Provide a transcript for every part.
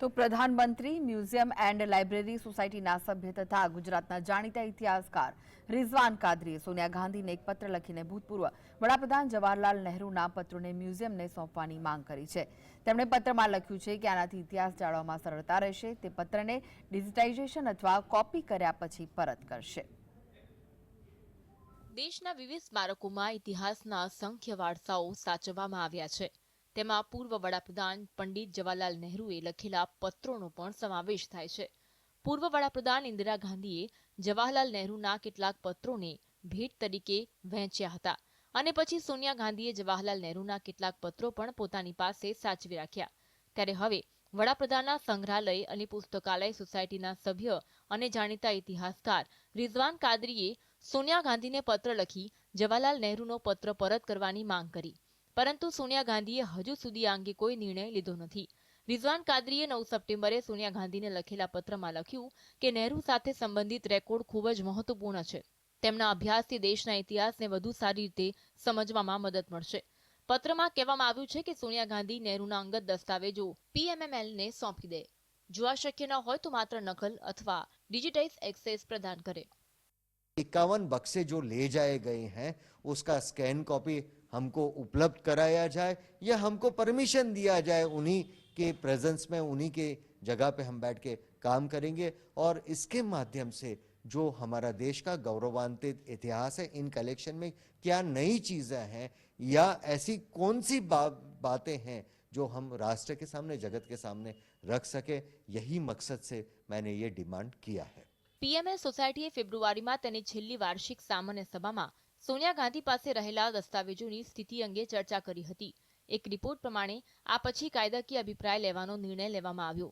તો પ્રધાનમંત્રી, museum and library સોસાયટીના સભ્ય તથા ગુજરાતના જાણીતા ઇતિહાસકાર રિઝવાન કાદરીએ સોનિયા ગાંધીને એક પત્ર લખીને ભૂતપૂર્વ વડાપ્રધાન જવાહરલાલ નહેરુના પત્રોને મ્યુઝિયમને સોંપવાની માંગ કરી છે. તેમણે પત્રમાં લખ્યું છે કે આનાથી ઇતિહાસ જાળવવામાં સરળતા રહેશે, તે પત્રને ડિજિટાઇઝેશન અથવા કોપી કર્યા પછી પરત કરશે. દેશના વિવિધ સ્મારકોમાં ઇતિહાસના અસંખ્ય વારસાઓ સાચવવામાં આવ્યા છે. તેમાં પૂર્વ વડાપ્રધાન પંડિત જવાહરલાલ નહેરુએ લખેલા પત્રોનો પણ સમાવેશ થાય છે. પૂર્વ વડાપ્રધાન ઇન્દિરા ગાંધીએ જવાહરલાલ નહેરુના કેટલાક પત્રોને ભેટ તરીકે વહેંચ્યા હતા અને પછી સોનિયા ગાંધીએ જવાહરલાલ નહેરુના કેટલાક પત્રો પણ પોતાની પાસે સાચવી રાખ્યા. ત્યારે હવે વડાપ્રધાનના સંગ્રહાલય અને પુસ્તકાલય સોસાયટીના સભ્ય અને જાણીતા ઇતિહાસકાર રિઝવાન કાદરીએ સોનિયા ગાંધીને પત્ર લખી જવાહરલાલ નહેરુનો પત્ર પરત કરવાની માંગ કરી. પરંતુ સોનિયા ગાંધીએ હજુ સુધી આ અંગે કોઈ નિર્ણય લીધો નથી. રિઝવાન કાદરીએ નવ સપ્ટેમ્બરે સોનિયા ગાંધીને લખેલા પત્રમાં લખ્યું કે નહેરુ સાથે સંબંધિત રેકોર્ડ ખૂબ જ મહત્વપૂર્ણ છે. તેમના અભ્યાસથી દેશના ઇતિહાસને વધુ સારી રીતે સમજવામાં મદદ મળશે. પત્રમાં કહેવામાં આવ્યું છે કે સોનિયા ગાંધી નહેરુના અંગત દસ્તાવેજો પીએમએમએલને સોંપી દે. જો આ શક્ય ન હોય તો માત્ર નકલ અથવા ડિજિટાઇઝ એક્સેસ પ્રદાન કરે. इक्यावन बक्से जो ले जाए गए हैं उसका स्कैन कॉपी हमको उपलब्ध कराया जाए या हमको परमिशन दिया जाए उन्हीं के प्रेजेंस में उन्हीं के जगह पे हम बैठ के काम करेंगे। और इसके माध्यम से जो हमारा देश का गौरवान्वित इतिहास है इन कलेक्शन में क्या नई चीज़ें हैं या ऐसी कौन सी बा, बातें हैं जो हम राष्ट्र के सामने जगत के सामने रख सके यही मकसद से मैंने ये डिमांड किया है। પીએમએલ સોસાયટીએ ફેબ્રુઆરીમાં તેની છેલ્લી વાર્ષિક સામાન્ય સભામાં સોનિયા ગાંધી પાસે રહેલા દસ્તાવેજોની સ્થિતિ અંગે ચર્ચા કરી હતી. એક રિપોર્ટ પ્રમાણે આ પછી કાયદાકીય અભિપ્રાય લેવાનો નિર્ણય લેવામાં આવ્યો.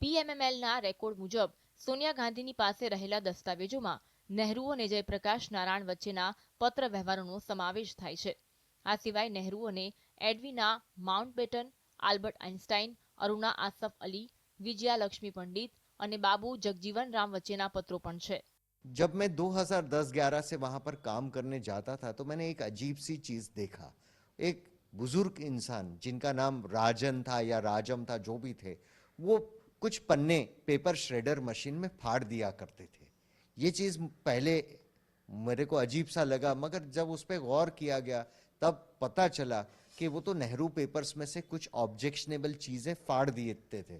પીએમએમએલના રેકોર્ડ મુજબ સોનિયા ગાંધીની પાસે રહેલા દસ્તાવેજોમાં નહેરુ અને જયપ્રકાશ નારાયણ વચ્ચેના પત્ર વ્યવહારોનો સમાવેશ થાય છે. આ સિવાય નહેરુ અને Edwina Mountbatten, Albert Einstein, Aruna Asaf Ali Vijaya Lakshmi Pandit અને બાબુ જગજીવન રામ વચ્ચેના પત્રો પણ છે जब मैं 2010-11 से वहां पर काम करने जाता था तो मैंने एक अजीब सी चीज देखा एक बुजुर्ग इंसान जिनका नाम राजन था या राजम था जो भी थे वो कुछ पन्ने पेपर श्रेडर मशीन में फाड़ दिया करते थे ये चीज पहले मेरे को अजीब सा लगा मगर जब उस पर गौर किया गया तब पता चला कि वो तो नेहरू पेपर्स में से कुछ ऑब्जेक्शनेबल चीजें फाड़ देते थे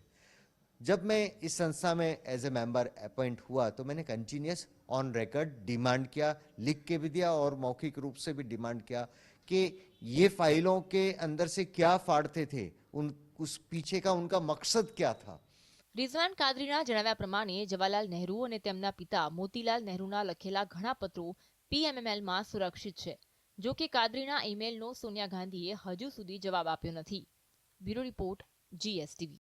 जब मैं इस संस्था में एज ए मेंबर अपॉइंट हुआ तो मैंने कंटिन्यूस ऑन रिकॉर्ड डिमांड किया लिख के भी दिया और मौखिक रूप से भी डिमांड किया कि ये फाइलों के अंदर से क्या फाड़ते थे उन उस पीछे का उनका मकसद क्या था રિઝવાન કાદરીના જણાવ્યા પ્રમાણે જવાહરલાલ નહેરુ અને તેમના પિતા મોતીલાલ નહેરુના લખેલા ઘણા પત્રો પીએમએમએલમાં સુરક્ષિત છે જો કે કાદરીના ઈમેલનો સોનિયા ગાંધીએ હજુ સુધી જવાબ આપ્યો નથી બ્યુરો રિપોર્ટ જીએસટીવી